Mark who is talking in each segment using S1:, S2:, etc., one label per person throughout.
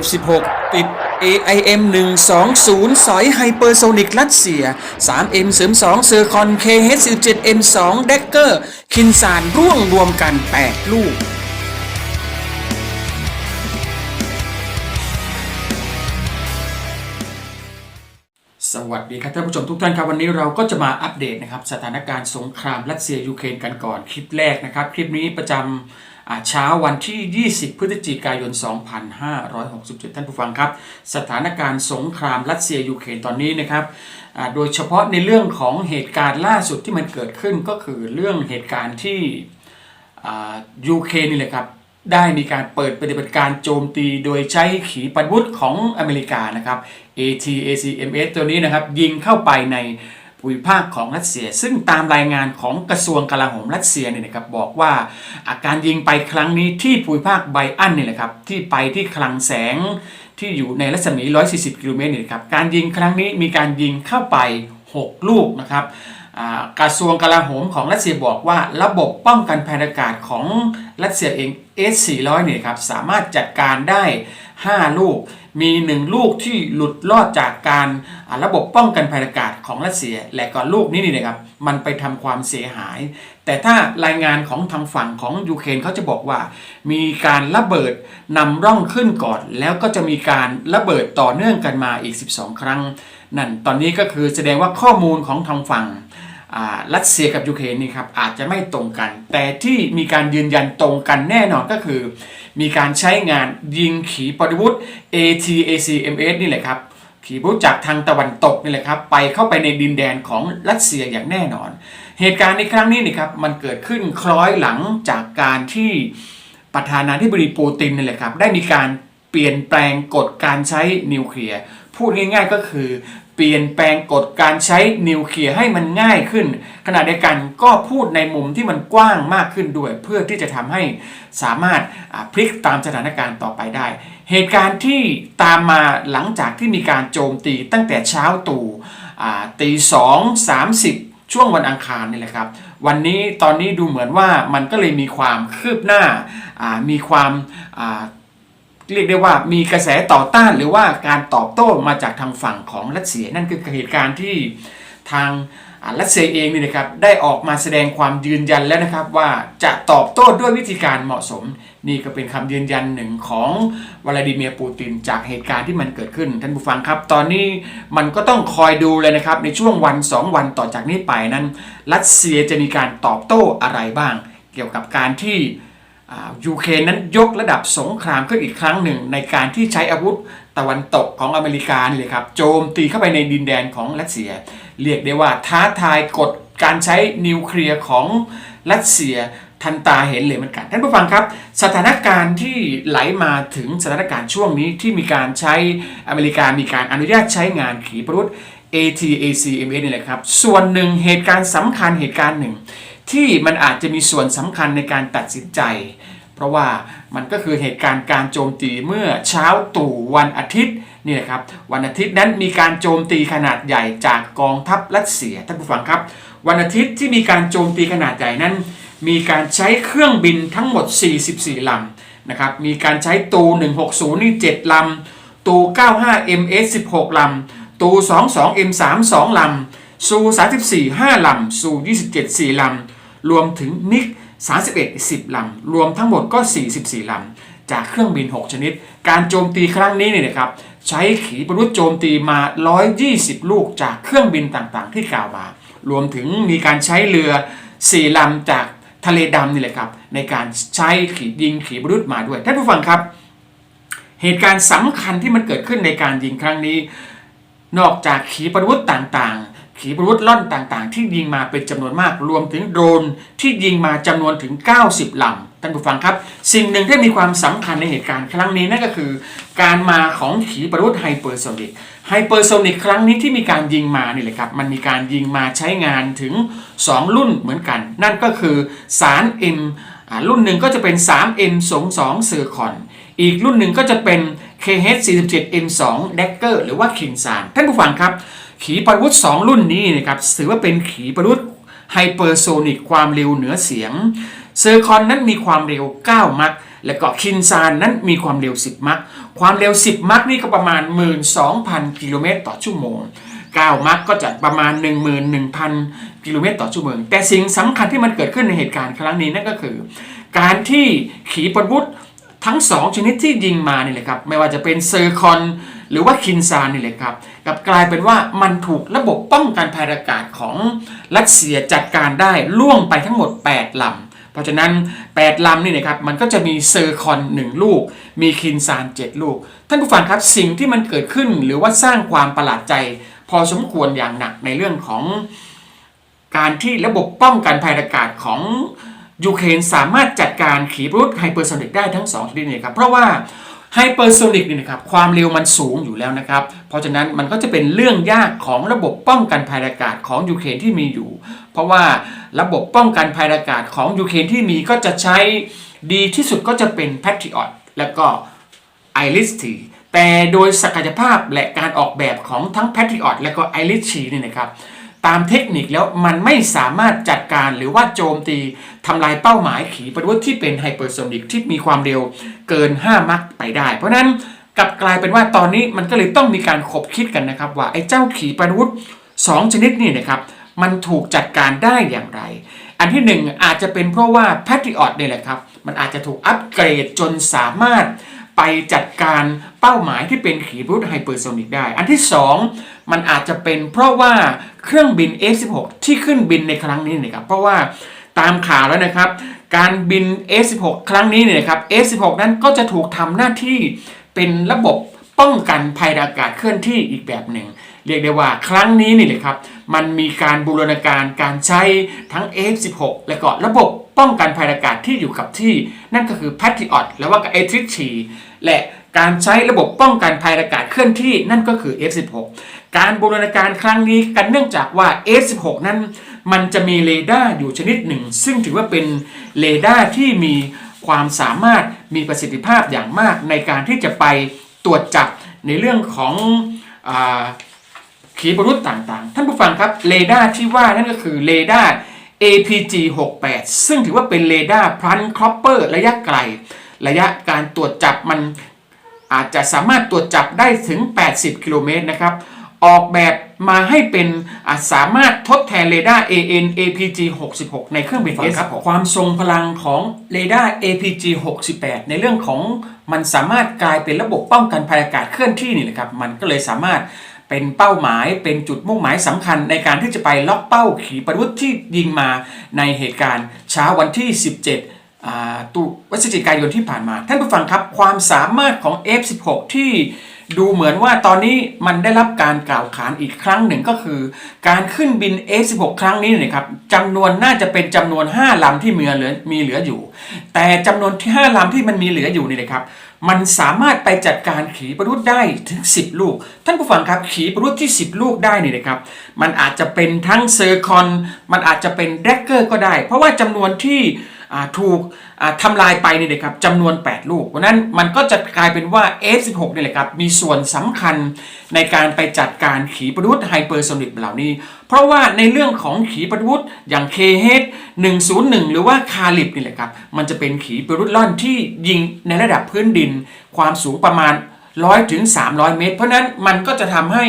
S1: F16 ติด AIM 120 สอยไฮเปอร์โซนิกรัสเซีย 3M เสริม2เซอร์คอน KH17M2 แดกเกอร์ คินซานร่วงรวมกัน 8 ลูกสวัสดีครับท่านผู้ชมทุกท่านครับวันนี้เราก็จะมาอัปเดตนะครับสถานการณ์สงครามรัสเซียยูเครนกันก่อนคลิปแรกนะครับ คลิปนี้ประจำอ่า เช้าวันที่ 20 พฤศจิกายน 2567 ท่านผู้ฟังครับ สถานการณ์สงครามรัสเซียยูเครนตอนนี้นะครับโดยเฉพาะในเรื่องของเหตุการณ์ล่าสุดที่มันเกิดขึ้นก็คือเรื่องเหตุการณ์ที่ยูเครนนี่แหละครับได้มีการเปิดปฏิบัติการโจมตีโดยใช้ขีปนาวุธของอเมริกานะครับ ATACMS ตัวนี้นะครับยิงเข้าไปใน ภูมิภาคของรัสเซีย ซึ่งตามรายงานของกระทรวงกลาโหมรัสเซียเนี่ยนะครับบอกว่าอาการยิงไปครั้งนี้ที่ภูมิภาคไบอันนี่แหละครับที่ไปที่คลังแสงที่อยู่ในรัศมี 140 กิโลเมตรนี่นะครับการยิงครั้งนี้มีการยิงเข้าไป 6 ลูกนะครับกระทรวงกลาโหมของรัสเซียบอกว่าระบบป้องกันภัยอากาศของรัสเซียเอง S400 เนี่ยครับสามารถจัดการได้ 5 ลูก มี1ลูกที่หลุดรอดจากการระบบป้องกันภัยอากาศของรัสเซียและก็ลูกนี้นี่นะครับมันไปทำความเสียหาย แต่ถ้ารายงานของทางฝั่งของยูเครนเขาจะบอกว่า มีการระเบิดนำร่องขึ้นก่อน แล้วก็จะมีการระเบิดต่อเนื่องกันมาอีก 12 ครั้ง นั่นตอนนี้ก็คือแสดงว่าข้อมูลของทางฝั่งรัสเซียกับยูเครนนี่ครับอาจจะไม่ตรงกัน แต่ที่มีการยืนยันตรงกันแน่นอนก็คือ มีการใช้งานยิงขีปนาวุธ ATACMS นี่แหละครับ ขีปนาวุธจากทางตะวันตกนี่แหละครับ ไปเข้าไปในดินแดนของรัสเซียอย่างแน่นอน เหตุการณ์ในครั้งนี้นี่ครับมันเกิดขึ้นคล้อยหลังจากการที่ประธานาธิบดีปูตินนี่แหละครับได้มีการเปลี่ยนแปลงกฎการใช้นิวเคลียร์พูดง่ายๆก็คือ ปลี่ยนแปลงกฎการใช้นิวเคลียร์ให้มันง่ายขึ้น ขณะเดียวกันก็พูดในมุมที่มันกว้างมากขึ้นด้วย เพื่อที่จะทำให้สามารถพลิกตามสถานการณ์ต่อไปได้ เหตุการณ์ที่ตามมาหลังจากที่มีการโจมตีตั้งแต่เช้าตู่ตีสองสามสิบช่วงวันอังคารนี่แหละครับ วันนี้ตอนนี้ดูเหมือนว่ามันก็เลยมีความคืบหน้ามีความ เรียกได้ว่ามีกระแสต่อต้านหรือว่าการตอบโต้มาจากทางฝั่งของรัสเซีย นั่นคือเหตุการณ์ที่ทางรัสเซียเองนี่นะครับได้ออกมาแสดงความยืนยันแล้วนะครับว่าจะตอบโต้ด้วยวิธีการเหมาะสม นี่ก็เป็นคำยืนยันหนึ่งของวลาดิเมียร์ปูตินจากเหตุการณ์ที่มันเกิดขึ้นท่านผู้ฟังครับ ตอนนี้มันก็ต้องคอยดูเลยนะครับในช่วงวัน 2 วันต่อจากนี้ไปนั้น รัสเซียจะมีการตอบโต้อะไรบ้าง เกี่ยวกับการที่ ยูเครนนั้นยกระดับสงครามขึ้นอีกครั้งหนึ่ง ในการที่ใช้อาวุธตะวันตกของอเมริกานี่เลยครับโจมตีเข้าไปในดินแดนของรัสเซีย เรียกได้ว่าท้าทายกฎการใช้นิวเคลียร์ของรัสเซียทันตาเห็นเลยเหมือนกันท่านผู้ฟังครับ สถานการณ์ที่ไหลมาถึงสถานการณ์ช่วงนี้ที่มีการใช้อเมริกามีการอนุญาตใช้งานขีปนาวุธ ATACMS นี่แหละครับ ส่วนหนึ่งเหตุการณ์สำคัญเหตุการณ์หนึ่ง ที่มันอาจจะมีส่วนสำคัญในการตัดสินใจ เพราะว่ามันก็คือเหตุการณ์การโจมตีเมื่อเช้าตู่วันอาทิตย์นี่แหละครับ วันอาทิตย์นั้นมีการโจมตีขนาดใหญ่จากกองทัพรัสเซียท่านผู้ฟังครับ วันอาทิตย์ที่มีการโจมตีขนาดใหญ่นั้น มีการใช้เครื่องบินทั้งหมด 44ลำนะครับมีการใช้ตู 160 นี่ 7ลำตู 95 MS 16ลำตู 22 M 3 2ลำซู 34 5ลำซู 27 4ลำรวมถึงมิก 31 10ลำรวมทั้งหมดก็ 44ลำจากเครื่องบิน 6 ชนิด การโจมตีครั้งนี้เนี่ยนะครับใช้ขีปนาวุธโจมตีมา 120 ลูกจากเครื่องบินต่างๆ ที่กล่าวมา รวมถึงมีการใช้เรือ 4ลำจากทะเลดำนี่แหละครับ ในการใช้ขีดยิงขีปนาวุธมาด้วยท่านผู้ฟังครับ เหตุการณ์สำคัญที่มันเกิดขึ้นในการยิงครั้งนี้ นอกจากขีปนาวุธต่างๆ ขีปนาวุธล่อนต่างๆ ที่ยิงมาเป็นจำนวนมากรวมถึงโดรนที่ยิงมาจำนวนถึง 90ลำท่านผู้ฟังครับ สิ่งหนึ่งที่มีความสำคัญในเหตุการณ์ครั้งนี้นั่นก็คือ การมาของขีปนาวุธไฮเปอร์โซนิกไฮเปอร์โซนิกครั้งนี้ที่มีการยิงมานี่แหละครับมันมีการยิงมาใช้งานถึง 2 รุ่นเหมือนกัน นั่นก็คือสาร M อ่ารุ่นหนึ่งก็จะเป็น 3M 2 2 เซอร์คอนอีกรุ่นหนึ่งก็จะเป็น KH47M2 Dagger หรือว่า k i n s a n ท่านผู้ฟังครับ ขีปนาวุธ2รุ่นนี้นะครับถือว่าเป็นขีปนาวุธไฮเปอร์โซนิกความเร็วเหนือเสียง เซอร์คอนนั้นมีความเร็ว 9 มัคและก็คินซานนั้นมีความเร็ว 10 มัคความเร็ว 10 มัคนี่ก็ประมาณ 12,000 กิโลเมตรต่อชั่วโมง 9 มัคก็จะประมาณ 11,000 กิโลเมตรต่อชั่วโมง แต่สิ่งสำคัญที่มันเกิดขึ้นในเหตุการณ์ครั้งนี้นั่นก็คือ การที่ขีปนาวุธ ทั้ง 2 ชนิดที่ยิงมานี่แหละครับไม่ว่าจะเป็นเซอร์คอนหรือว่าคินซานนี่แหละครับกับกลายเป็นว่ามันถูกระบบป้องกันภัยอากาศของรัสเซียจัดการได้ล่วงไปทั้งหมด 8ลำเพราะฉะนั้น 8 ลำนี่นะครับมันก็จะมีเซอร์คอน 1 ลูก มีคินซาน 7 ลูก ท่านผู้ฟังครับสิ่งที่มันเกิดขึ้นหรือว่าสร้างความประหลาดใจ พอสมควรอย่างหนักในเรื่องของการที่ระบบป้องกันภัยอากาศของ ยูเครนสามารถจัดการขีปนาวุธไฮเปอร์โซนิกได้ทั้ง2ชนิดนี้ครับเพราะว่าไฮเปอร์โซนิกนี่นะครับความเร็วมันสูงอยู่แล้วนะครับ เพราะฉะนั้นมันก็จะเป็นเรื่องยากของระบบป้องกันภัยอากาศของยูเครนที่มีอยู่ เพราะว่าระบบป้องกันภัยอากาศของยูเครนที่มีก็จะใช้ดีที่สุดก็จะเป็น Patriot แล้วก็ไอริสทีแต่โดยศักยภาพและการออกแบบของทั้ง Patriot และก็ไอริสทีนี่นะครับ ตามเทคนิคแล้วมันไม่สามารถจัดการหรือว่าโจมตีทำลายเป้าหมายขีปนาวุธที่เป็นไฮเปอร์โซนิกที่มีความเร็วเกิน 5 มัคไปได้ เพราะนั้นกลับกลายเป็นว่าตอนนี้มันก็เลยต้องมีการขบคิดกันนะครับว่าไอ้เจ้าขีปนาวุธ2ชนิดนี่นะครับมันถูกจัดการได้อย่างไร อันที่หนึ่งอาจจะเป็นเพราะว่า Patriot เนี่ยแหละครับ มันอาจจะถูกอัปเกรดจนสามารถ ไปจัดการเป้าหมายที่เป็นขีปนาวุธไฮเปอร์โซนิกได้ อันที่สองมันอาจจะเป็นเพราะว่าเครื่องบิน F16 ที่ขึ้นบินในครั้งนี้นะครับเพราะว่าตามข่าวแล้วนะครับ การบิน F16 ครั้งนี้เนี่ยนะครับ F16 นั้นก็จะถูกทำหน้าที่เป็นระบบป้องกันภัยอากาศเคลื่อนที่อีกแบบหนึ่ง เรียกได้ว่าครั้งนี้นี่เลยครับ มันมีการบูรณาการการใช้ทั้ง F16 และก็ระบบ ป้องกันภัยอากาศที่อยู่กับที่ นั่นก็คือ Patriot แล้วว่าก็ a t r i c และการใช้ระบบป้องกันภัยอากาศเคลื่อนที่นั่นก็คือ F16 การบูรณาการครั้งนี้กันเนื่องจากว่า F16 นั้น มันจะมีเรดาร์อยู่ชนิดหนึ่ง ซึ่งถือว่าเป็นเรดาร์ที่มีความสามารถมีประสิทธิภาพอย่างมากในการที่จะไปตรวจจับในเรื่องของอขีปนาวุธต่างๆ ท่านผู้ฟังครับเรดาร์ที่ว่านั่นก็คือเรดาร์ APG 68ซึ่งถือว่าเป็นเรดาร์พลันครอปเปอร์ระยะไกล ระยะการตรวจจับมันอาจจะสามารถตรวจจับได้ถึง 80 กิโลเมตรนะครับ ออกแบบมาให้เป็นอาจสามารถทดแทนเรดาร์ AN APG 66ในเครื่องบิน S ครับความทรงพลังของเรดาร์ APG 68ในเรื่องของมันสามารถกลายเป็นระบบป้องกันภัยอากาศเคลื่อนที่นี่แหละครับ มันก็เลยสามารถ เป็นเป้าหมายเป็นจุดมุ่งหมายสำคัญในการที่จะไปล็อกเป้าขีปนาวุธที่ยิงมาในเหตุการณ์เช้าวันที่ 17 ตุพฤศจิกายนที่ผ่านมา ท่านผู้ฟังครับความสามารถของ F16 ที่ดูเหมือนว่าตอนนี้มันได้รับการกล่าวขานอีกครั้งหนึ่งก็คือ การขึ้นบิน F16 ครั้งนี้เนยครับจำนวนน่าจะเป็นจำนวน 5ลำที่มีเหลือมีเหลืออยู่ แต่จำนวนที่5ลำที่มันมีเหลืออยู่นี่นะครับมันสามารถไปจัดการขีปนาวุธได้ถึง 10 ลูก ท่านผู้ฟังครับขีปนาวุธที่ 10 ลูกได้นี่นะครับ มันอาจจะเป็นทั้งเซอร์คอน มันอาจจะเป็นแดกเกอร์ก็ได้ เพราะว่าจำนวนที่ ถูกอ่าทำลายไปนี่นะครับจำนวน 8 ลูกเพราะนั้นมันก็จะกลายเป็นว่า F16 นี่แหละครับมีส่วนสำคัญในการไปจัดการขีปนาวุธไฮเปอร์โซนิกเหล่านี้ เพราะว่าในเรื่องของขีปนาวุธอย่าง KH 101 หรือว่าคาลิบนี่แหละครับมันจะเป็นขีปนาวุธล่อนที่ยิงในระดับพื้นดิน ความสูงประมาณ100ถึง 300 เมตร เพราะนั้นมันก็จะทำให้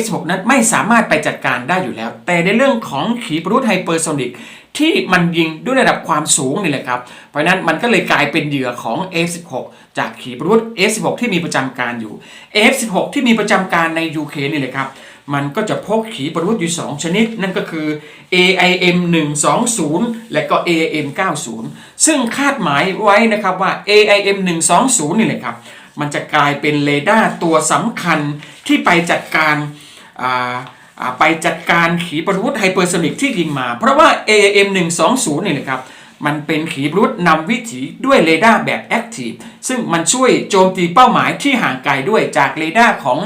S1: S6 นั้นไม่สามารถไปจัดการได้อยู่แล้ว แต่ในเรื่องของขีปนาวุธไฮเปอร์โซนิก ที่มันยิงด้วยระดับความสูงนี่แหละครับ เพราะนั้นมันก็เลยกลายเป็นเหยื่อของ F16 จากขีปนาวุธ F16 ที่มีประจำการอยู่ F16 ที่มีประจำการใน UK นี่แหละครับมันก็จะพกขีปนาวุธอยู่ 2 ชนิด นั่นก็คือ AIM 120 และก็ AIM 90 ซึ่งคาดหมายไว้นะครับว่า AIM 120 นี่แหละครับ มันจะกลายเป็นเรดาร์ตัวสำคัญที่ไปจัดการอ่า ไปจัดการขีปนาวุธไฮเปอร์โซนิกที่ยิงมา เพราะว่า AIM 120นี่แหละครับมันเป็นขีปนาวุธนำวิถีด้วยเรดาร์แบบแอคทีฟซึ่งมันช่วยโจมตีเป้าหมายที่ห่างไกลด้วยจากเรดาร์ของ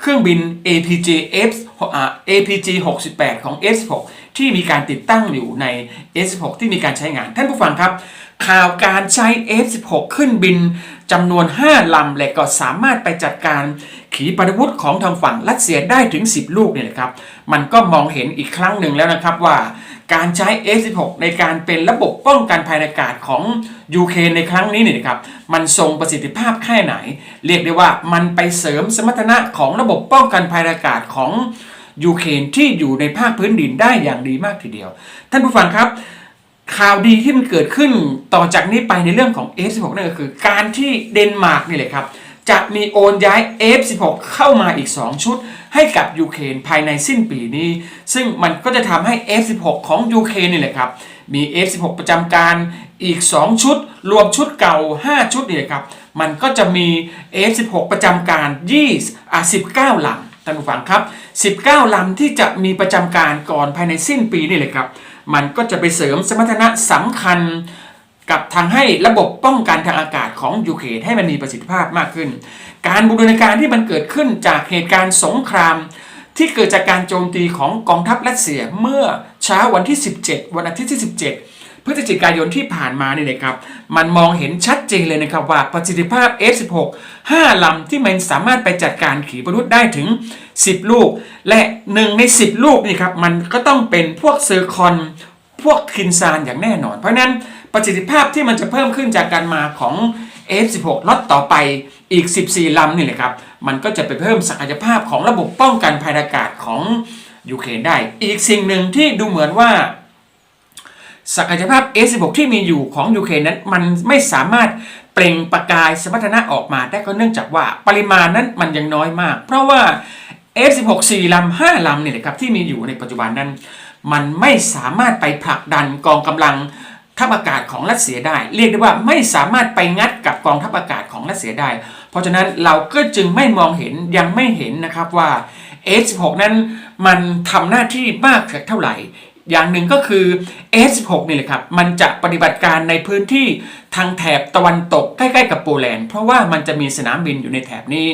S1: เครื่องบิน APG F APG 68 ของ S6 ที่มีการติดตั้งอยู่ใน S6 ที่มีการใช้งาน ท่านผู้ฟังครับ ข่าวการใช้ F16 ขึ้นบินจำนวน 5 ลำและก็สามารถไปจัดการ ขีปนาวุธของทางฝั่งรัสเซียได้ถึง 10 ลูกเนี่ยนะครับ มันก็มองเห็นอีกครั้งหนึ่งแล้วนะครับว่าการใช้ F16 ในการเป็นระบบป้องกันภัยอากาศของยูเครนในครั้งนี้เนี่ยนะครับ มันทรงประสิทธิภาพแค่ไหน เรียกได้ว่ามันไปเสริมสมรรถนะของระบบป้องกันภัยอากาศของยูเครนที่อยู่ในภาคพื้นดินได้อย่างดีมากทีเดียว ท่านผู้ฟังครับข่าวดีที่มันเกิดขึ้นต่อจากนี้ไปในเรื่องของ F16 นั่นก็คือ การที่เดนมาร์กนี่แหละครับ จะมีโอนย้าย F16 เข้ามาอีก 2 ชุด ให้กับยูเครนภายในสิ้นปีนี้ ซึ่งมันก็จะทำให้ F16 ของยูเครนนี่แหละครับ มี F16 ประจำการอีก 2 ชุด รวมชุดเก่า 5 ชุดนี่แหละครับ มันก็จะมี F16 ประจำการ20อะ19ลำท่านผู้ฟังครับ 19 ลำที่จะมีประจำการก่อนภายในสิ้นปีนี่เลยครับ มันก็จะไปเสริมสมรรถนะสำคัญ กับทางให้ระบบป้องกันทางอากาศของยูเครนให้มันมีประสิทธิภาพมากขึ้น การบูรณาการที่มันเกิดขึ้นจากเหตุการณ์สงคราม ที่เกิดจากการโจมตีของกองทัพรัสเซียเมื่อเช้าวันที่ 17 วันอาทิตย์ที่ 17 พฤศจิกายนที่ผ่านมานี่เลยครับ มันมองเห็นชัดเจนเลยนะครับว่าประสิทธิภาพ F16 5ลำที่มันสามารถไปจัดการขีปนาวุธได้ถึง 10 ลูก และหนึ่งใน 10 ลูกนี่ครับมันก็ต้องเป็นพวกเซอร์คอนพวกคินซานอย่างแน่นอน เพราะนั้น ประสิทธิภาพที่มันจะเพิ่มขึ้นจากการมาของ F16 ล็อตต่อไปอีก 14 ลำนี่แหละครับ มันก็จะไปเพิ่มศักยภาพของระบบป้องกันภัยอากาศของยูเครนได้ อีกสิ่งหนึ่งที่ดูเหมือนว่า ศักยภาพ F16 ที่มีอยู่ของยูเครนนั้นมันไม่สามารถเปล่งประกายสมรรถนะออกมาได้ก็เนื่องจากว่าปริมาณนั้นมันยังน้อยมาก เพราะว่า F16 4ลำ5ลำเนี่ยแหละครับที่มีอยู่ในปัจจุบันนั้น มันไม่สามารถไปผลักดันกองกำลัง ทัพอากาศของรัสเซียได้ เรียกได้ว่าไม่สามารถไปงัดกับกองทัพอากาศของรัสเซียได้ เพราะฉะนั้นเราก็จึงไม่มองเห็นยังไม่เห็นนะครับว่า F16 นั้นมันทำหน้าที่มากเท่าไหร่ อย่างหนึ่งก็คือ S16 นี่แหละครับ มันจะปฏิบัติการในพื้นที่ทางแถบตะวันตกใกล้ๆกับโปแลนด์เพราะว่ามันจะมีสนามบินอยู่ในแถบนี้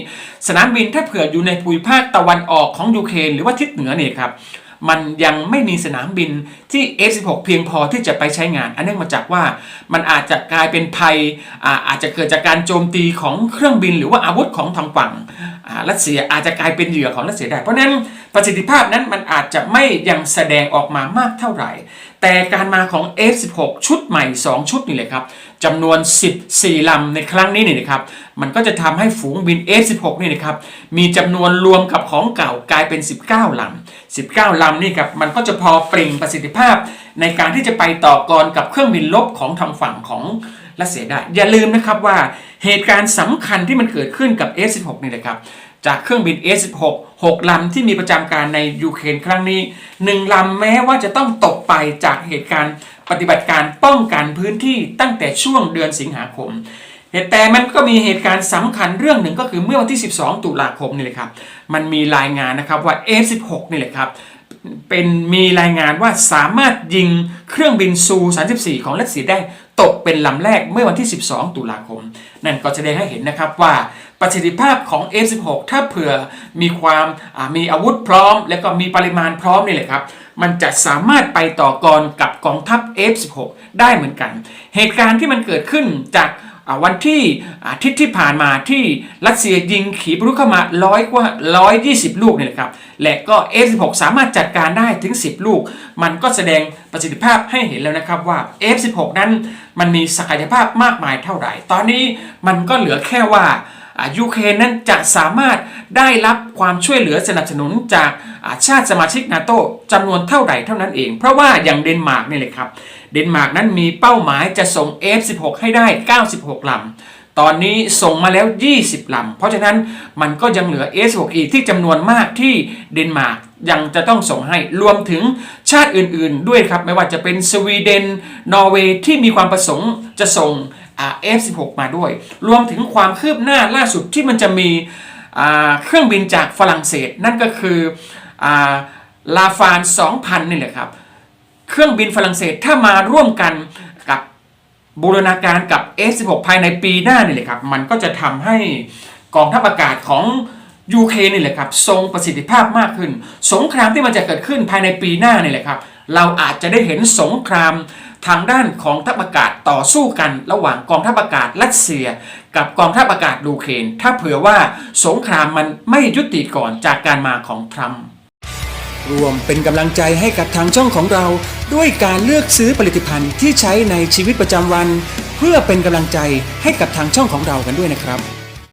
S1: สนามบินถ้าเผื่ออยู่ในภูมิภาคตะวันออกของยูเครนหรือว่าทิศเหนือเนี่ยครับ มันยังไม่มีสนามบินที่ F16 เพียงพอที่จะไปใช้งาน อันเนื่องมาจากว่ามันอาจจะกลายเป็นภัยอาอาจจะเกิดจากการโจมตีของเครื่องบิน หรือว่าอาวุธของทางฝั่งรัสเซียอาจจะกลายเป็นเหยื่อของรัสเซียได้ เพราะฉะนั้นประสิทธิภาพนั้นมันอาจจะไม่ยังแสดงออกมามากเท่าไหร่ แต่การมาของ F16 ชุดใหม่ 2 ชุดนี่เลยครับจำนวน 14 ลำในครั้งนี้นี่นะครับ มันก็จะทำให้ฝูงบิน F16 นี่นะครับ มีจำนวนรวมกับของเก่ากลายเป็น 19 ลำ 19 ลำนี่ครับ มันก็จะพอเปล่งประสิทธิภาพ ในการที่จะไปต่อกรกับเครื่องบินลบของทางฝั่งของรัสเซียได้ อย่าลืมนะครับว่าเหตุการณ์สำคัญที่มันเกิดขึ้นกับ F16 นี่นะครับ จากเครื่องบิน S16 6 ลำที่มีประจำการในยูเครนครั้งนี้ 1 ลำแม้ว่าจะต้องตกไปจากเหตุการณ์ปฏิบัติการป้องกันพื้นที่ตั้งแต่ช่วงเดือนสิงหาคม เหตุแต่มันก็มีเหตุการณ์สำคัญเรื่องหนึ่งก็คือเมื่อวันที่ 12 ตุลาคมนี่เลยครับ มันมีรายงานนะครับว่า F16 นี่แหละครับเป็นมีรายงานว่าสามารถยิงเครื่องบินซู 34 ของรัสเซียได้ตกเป็นลำแรกเมื่อวันที่ 12 ตุลาคม นั่นก็แสดงให้เห็นนะครับว่า ประสิทธิภาพของ F16 ถ้าเผื่อมีความมีอาวุธพร้อม และก็มีปริมาณพร้อมนี่แหละครับ มันจะสามารถไปต่อกรกับกองทัพ F16 ได้เหมือนกัน เหตุการณ์ที่มันเกิดขึ้นจากวันที่อาทิตย์ที่ผ่านมาที่รัสเซียยิงขีปนาวุธเข้ามาร้อยกว่า120ลูกนี่แหละครับ และก็ F16 สามารถจัดการได้ถึง 10 ลูก มันก็แสดงประสิทธิภาพให้เห็นแล้วนะครับว่า F16 นั้นมันมีศักยภาพมากมายเท่าไหร่ ตอนนี้มันก็เหลือแค่ว่า ยูเครนนั้นจะสามารถได้รับความช่วยเหลือสนับสนุนจากาชาติสมาชิกนาโตจำนวนเท่าไหร่เท่านั้นเอง เพราะว่าอย่างเดนมาร์กนี่เลยครับ เดนมาร์กนั้นมีเป้าหมายจะส่ง F16 ให้ได้ 96ลำตอนนี้ส่งมาแล้ว 20ลำ เพราะฉะนั้นมันก็ยังเหลือ F16 อีกที่จำนวนมากที่เดนมาร์กยังจะต้องส่งให้ รวมถึงชาติอื่นๆด้วยครับ ไม่ว่าจะเป็นสวีเดน นอร์เวย์ที่มีความประสงค์จะส่ง F16 มาด้วย รวมถึงความคืบหน้าล่าสุดที่มันจะมีเครื่องบินจากฝรั่งเศส นั่นก็คืออลาฟาน2,000 นี่แหละครับ เครื่องบินฝรั่งเศสถ้ามาร่วมกันกับบูรณาการกับ F16 ภายในปีหน้านี่แหละครับ มันก็จะทำให้กองทัพอากาศของยูเคนี่แหละครับทรงประสิทธิภาพมากขึ้น สงครามที่มันจะเกิดขึ้นภายในปีหน้านี่แหละครับ เราอาจจะได้เห็นสงคราม ทางด้านของทัพอากาศต่อสู้กันระหว่างกองทัพอากาศรัสเซีย กับกองทัพอากาศยูเครนถ้าเผื่อว่าสงครามมันไม่ยุติก่อนจากการมาของทรัมป์รวมเป็นกำลังใจให้กับทางช่องของเรา ด้วยการเลือกซื้อผลิตภัณฑ์ที่ใช้ในชีวิตประจำวัน เพื่อเป็นกำลังใจให้กับทางช่องของเรากันด้วยนะครับ